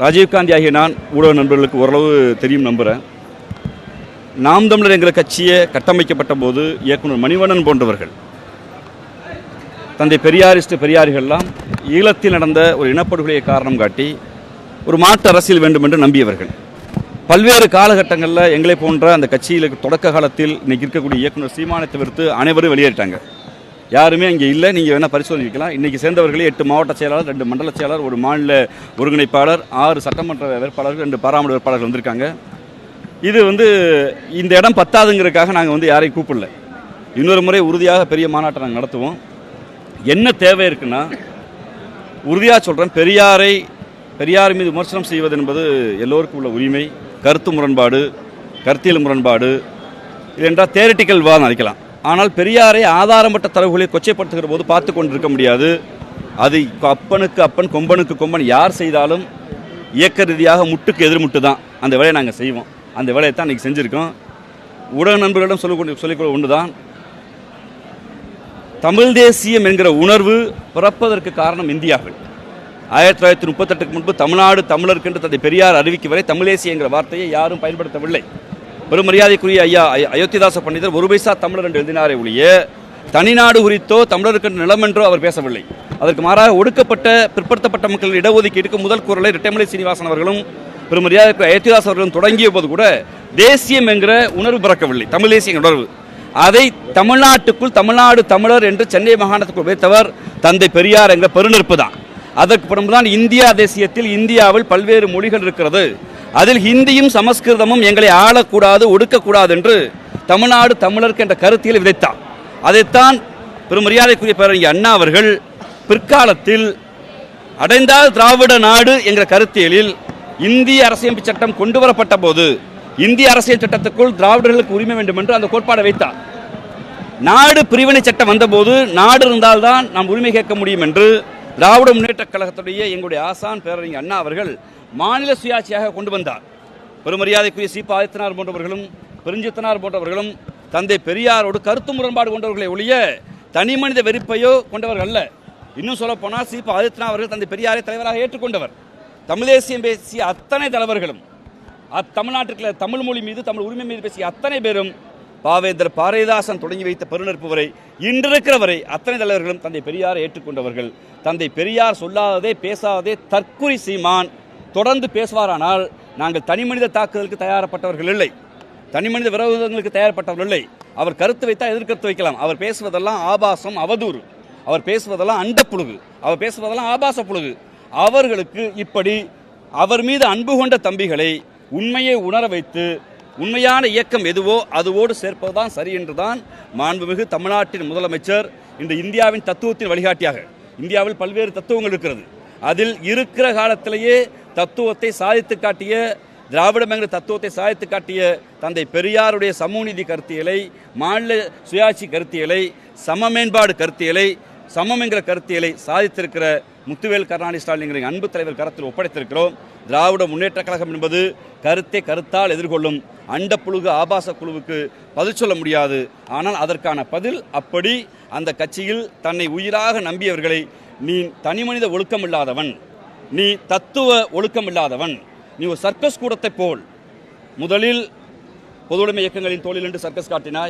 ராஜீவ்காந்தி ஆகிய நான் ஊடக நண்பர்களுக்கு ஓரளவு தெரியும் நம்புகிறேன் நாம் தமிழர் என்கிற கட்சியை கட்டமைக்கப்பட்ட போது இயக்குனர் மணிவண்ணன் போன்றவர்கள் தந்தை பெரியாரிஸ்ட் பெரியாரிகள்லாம் ஈழத்தில் நடந்த ஒரு இனப்படுகொலையை காரணம் காட்டி ஒரு மாற்று அரசியல் வேண்டும் என்று நம்பியவர்கள். பல்வேறு காலகட்டங்களில் எங்களை போன்ற அந்த கட்சியில் தொடக்க காலத்தில் இன்னைக்கு இருக்கக்கூடிய இயக்குனர் சீமானை தவிர்த்து அனைவரும் வெளியேறிட்டாங்க. யாருமே அங்கே இல்லை. நீங்கள் வேணால் பரிசோதிக்கலாம். இன்றைக்கி சேர்ந்தவர்களே எட்டு மாவட்ட செயலாளர் ரெண்டு மண்டல செயலாளர் ஒரு மாநில ஒருங்கிணைப்பாளர் ஆறு சட்டமன்ற வேட்பாளர்கள் ரெண்டு பாராளுமன்ற வேட்பாளர்கள் வந்திருக்காங்க. இது வந்து இந்த இடம் பத்தாதுங்கிறதுக்காக நாங்கள் வந்து யாரையும் கூப்பிடல. இன்னொரு முறை உறுதியாக பெரிய மாநாட்டை நாங்கள் நடத்துவோம். என்ன தேவை இருக்குன்னா உறுதியாக சொல்கிறேன் பெரியாரை பெரியார் மீது விமர்சனம் செய்வது என்பது எல்லோருக்கும் உள்ள உரிமை. கருத்து முரண்பாடு கருத்தியல் முரண்பாடு. இது என்றால் தேரட்டிக்கல் விவாதம் அழைக்கலாம். ஆனால் பெரியாரை ஆதாரமற்ற தரவுகளை கொச்சைப்படுத்துகிற போது பார்த்து கொண்டிருக்க முடியாது. அது அப்பனுக்கு அப்பன் கொம்பனுக்கு கொம்பன் யார் செய்தாலும் இயக்க ரீதியாக முட்டுக்கு எதிர்முட்டு தான். அந்த வேலையை நாங்கள் செய்வோம். அந்த வேலையை தான் இன்றைக்கி செஞ்சுருக்கோம். ஊடக நண்பர்களிடம் சொல்லக்கூடிய சொல்லிக்கொள்ள ஒன்று தான் தமிழ் தேசியம் என்கிற உணர்வு பிறப்பதற்கு காரணம் இந்தியாவில். ஆயிரத்தி தொள்ளாயிரத்தி முப்பத்தெட்டுக்கு முன்பு தமிழ்நாடு தமிழருக்கு என்று தந்தை பெரியார் அறிவிக்கும் வரை தமிழேசி என்கிற வார்த்தையை யாரும் பயன்படுத்தவில்லை. பெரும் மரியாதைக்குரிய ஐயா அயோத்திதாச பண்டிதர் ஒரு பைசா தமிழர் என்று எழுதினாரே ஒழிய தனிநாடு குறித்தோ தமிழருக்கு நிலம் என்றோ அவர் பேசவில்லை. அதற்கு மாறாக ஒடுக்கப்பட்ட பிற்படுத்தப்பட்ட மக்கள் இடஒதுக்கீட்டுக்கு முதல் குரலை ரெட்டமலை சீனிவாசன் அவர்களும் பெரும் மரியாதைக்கு அயோத்திதாஸ் அவர்களும் தொடங்கிய போது கூட தேசியம் என்கிற உணர்வு பிறக்கவில்லை. தமிழ் தேசிய உணர்வு. அதை தமிழ்நாட்டுக்குள் தமிழ்நாடு தமிழர் என்று சென்னை மாகாணத்துக்குள் வைத்தவர் தந்தை பெரியார் என்ற பெருநெருப்பு தான். அதற்கு பிறகுதான் இந்தியா தேசியத்தில் இந்தியாவில் பல்வேறு மொழிகள் இருக்கிறது. அதில் ஹிந்தியும் சமஸ்கிருதமும் எங்களை ஆளக்கூடாது ஒடுக்கக்கூடாது என்று தமிழ்நாடு தமிழருக்கு என்ற கருத்தியல் விதைத்தார் அதைத்தான் பெரும் மரியாதைக்குரிய பேரறிஞர் அண்ணா அவர்கள் பிற்காலத்தில் அடைந்தால் திராவிட நாடு என்கிற கருத்தியலில் இந்திய அரசியமைப்பு சட்டம் கொண்டு வரப்பட்ட போது இந்திய அரசியல் சட்டத்துக்குள் திராவிடர்களுக்கு உரிமை வேண்டும் என்று அந்த கோட்பாடை வைத்தார். நாடு பிரிவினை சட்டம் வந்தபோது நாடு இருந்தால்தான் நாம் உரிமை கேட்க முடியும் என்று திராவிட முன்னேற்றக் கழகத்துடைய எங்களுடைய ஆசான் பேரறிஞர் அண்ணா அவர்கள் மாநில சுயாட்சியாக கொண்டு வந்தார். பெருமரியாதைக்குரிய சீபா ஆதித்தனார் போன்றவர்களும் பெருஞ்சித்தனார் போன்றவர்களும் தந்தை பெரியாரோடு கருத்து முரண்பாடு கொண்டவர்களை ஒழிய தனி மனித வெறுப்பையோ கொண்டவர்கள் அல்ல. இன்னும் சொல்ல போனால் சி ஆதித்தனார் அவர்கள் தந்தை பெரியாரை தலைவராக ஏற்றுக்கொண்டவர். தமிழ் தேசியம் பேசிய அத்தனை தலைவர்களும் அத்தமிழ்நாட்டுக்குள்ள தமிழ் மொழி மீது தமிழ் உரிமை மீது பேசிய அத்தனை பேரும் பாவேந்தர் பாரதிதாசன் தொடங்கி வைத்த பெருநெருப்பு வரை இன்றிருக்கிற வரை அத்தனை தலைவர்களும் தந்தை பெரியாரை ஏற்றுக்கொண்டவர்கள். தந்தை பெரியார் சொல்லாததே பேசாததே தற்குறி சீமான். தொடர்ந்து பேசுவாரானால் நாங்கள் தனிமனித தாக்குதலுக்கு தயாரப்பட்டவர்கள் இல்லை. தனிமனித விரோதங்களுக்கு தயாரப்பட்டவர்கள் இல்லை. அவர் கருத்து வைத்தால் எதிர்கருத்து வைக்கலாம். அவர் பேசுவதெல்லாம் ஆபாசம் அவதூறு. அவர் பேசுவதெல்லாம் அண்டப்புழுகு. அவர் பேசுவதெல்லாம் ஆபாச புழுகு. அவர்களுக்கு இப்படி அவர் மீது அன்பு கொண்ட தம்பிகளை உண்மையை உணர வைத்து உண்மையான இயக்கம் எதுவோ அதுவோடு சேர்ப்பதுதான் சரி என்றுதான் மாண்புமிகு தமிழ்நாட்டின் முதலமைச்சர் இன்று இந்தியாவின் தத்துவத்தின் வழிகாட்டியாக இந்தியாவில் பல்வேறு தத்துவங்கள் இருக்கிறது. அதில் இருக்கிற காலத்திலேயே தத்துவத்தை சாதித்து காட்டிய திராவிடமங்கிற தத்துவத்தை சாதித்து காட்டிய தந்தை பெரியாருடைய சமூகநீதி கருத்தியலை மாநில சுயாட்சி கருத்தியலை சம மேம்பாடு கருத்தியலை சமம் என்கிற கருத்தியலை சாதித்திருக்கிற முத்துவேல் கருணாநிதி ஸ்டாலின் என்கிற அன்பு தலைவர் கரத்தில் ஒப்படைத்திருக்கிறோம். திராவிட முன்னேற்றக் கழகம் என்பது கருத்தை கருத்தால் எதிர்கொள்ளும் அண்டப்புழுகு ஆபாச குழுவுக்கு பதில் சொல்ல முடியாது. ஆனால் அதற்கான பதில் அப்படி அந்த கட்சியில் தன்னை உயிராக நம்பியவர்களை நீ தனிமனித ஒழுக்கமில்லாதவன் நீ தத்துவ ஒழுக்கமில்லாதவன் நீ ஒரு சர்க்கஸ் கூடத்தைப் போல். முதலில் பொதுவுடைமை இயக்கங்களின் தோளில் என்று சர்க்கஸ் காட்டினாய்